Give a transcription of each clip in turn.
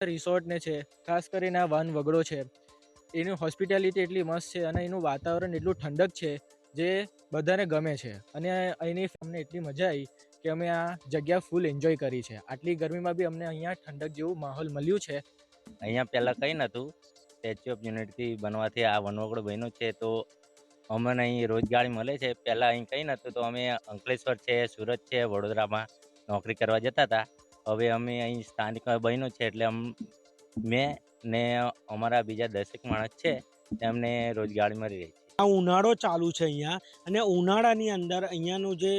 Resort ને છે, ખાસ કરીને આ વન વગડો છે. એની હોસ્પિટાલિટી એટલી મસ્ત છે અને એનું વાતાવરણ એટલું ઠંડક છે જે બધાને ગમે છે. અને અહીંની અમને એટલી મજા આવી કે અમે આ જગ્યા ફૂલ એન્જોય કરી છે. આટલી ગરમીમાં બી અમને અહીંયા ઠંડક જેવું માહોલ મળ્યું છે. અહીંયા પહેલાં કંઈ નહોતું. સ્ટેચ્યુ ઓફ યુનિટી બનવાથી આ વનવગડો બન્યું છે તો અમને અહીં રોજગારી મળે છે. પહેલાં અહીં કંઈ નહોતું તો અમે અંકલેશ્વર છે, સુરત છે, વડોદરામાં નોકરી કરવા જતા હતા. હવે અમે અહીં સ્થાનિક બહેનો છે એટલે મેં ને અમારા બીજા દસેક માણસ છે એમને રોજગારી મળી રહી છે. આ ઉનાળો ચાલુ છે અહીંયા અને ઉનાળાની અંદર અહીંયાનું જે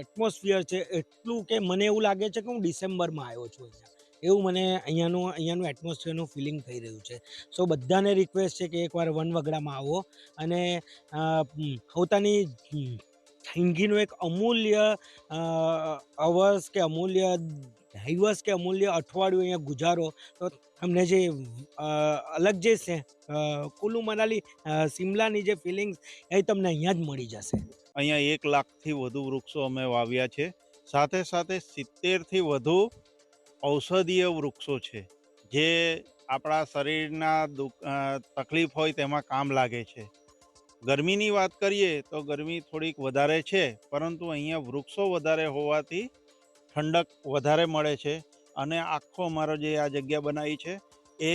એટમોસ્ફિયર છે એટલું કે મને એવું લાગે છે કે હું ડિસેમ્બરમાં આવ્યો છું અહીંયા. એવું મને અહીંયાનું અહીંયાનું એટમોસ્ફિયરનું ફિલિંગ થઈ રહ્યું છે. સો બધાને રિક્વેસ્ટ છે કે એકવાર વનવગડામાં આવો અને પોતાની જિંદગીનું એક અમૂલ્ય અવર્સ કે અમૂલ્ય દિવસ કે અમૂલ્ય અઠવાડિયું અહીંયા ગુજારો, તો તમને જે અલગ જે છે કુલુ મનાલી સિમલાની જે ફિલિંગ્સ એ તમને અહીંયા જ મળી જશે. અહીંયા એક લાખથી વધુ વૃક્ષો અમે વાવ્યા છે. સાથે સાથે સિત્તેરથી વધુ ઔષધીય વૃક્ષો છે, જે આપણા શરીરના તકલીફ હોય તેમાં કામ લાગે છે. ગરમીની વાત કરીએ તો ગરમી થોડીક વધારે છે, પરંતુ અહીંયા વૃક્ષો વધારે હોવાથી ઠંડક વધારે મળે છે અને આખો અમારો જે આ જગ્યા બનાવી છે એ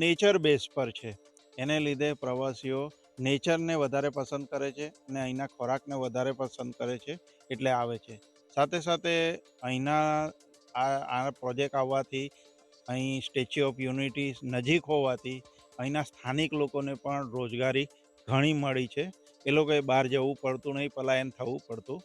નેચર બેઝ પર છે. એને લીધે પ્રવાસીઓ નેચરને વધારે પસંદ કરે છે અને અહીંના ખોરાકને વધારે પસંદ કરે છે એટલે આવે છે. સાથે સાથે અહીંના આ આ પ્રોજેક્ટ આવવાથી અહીં સ્ટેચ્યુ ઓફ યુનિટી નજીક હોવાથી અહીંના સ્થાનિક લોકોને પણ રોજગારી ઘણી મળી છે. એ લોકોએ બહાર જવું પડતું નહીં, પલાયન થવું પડતું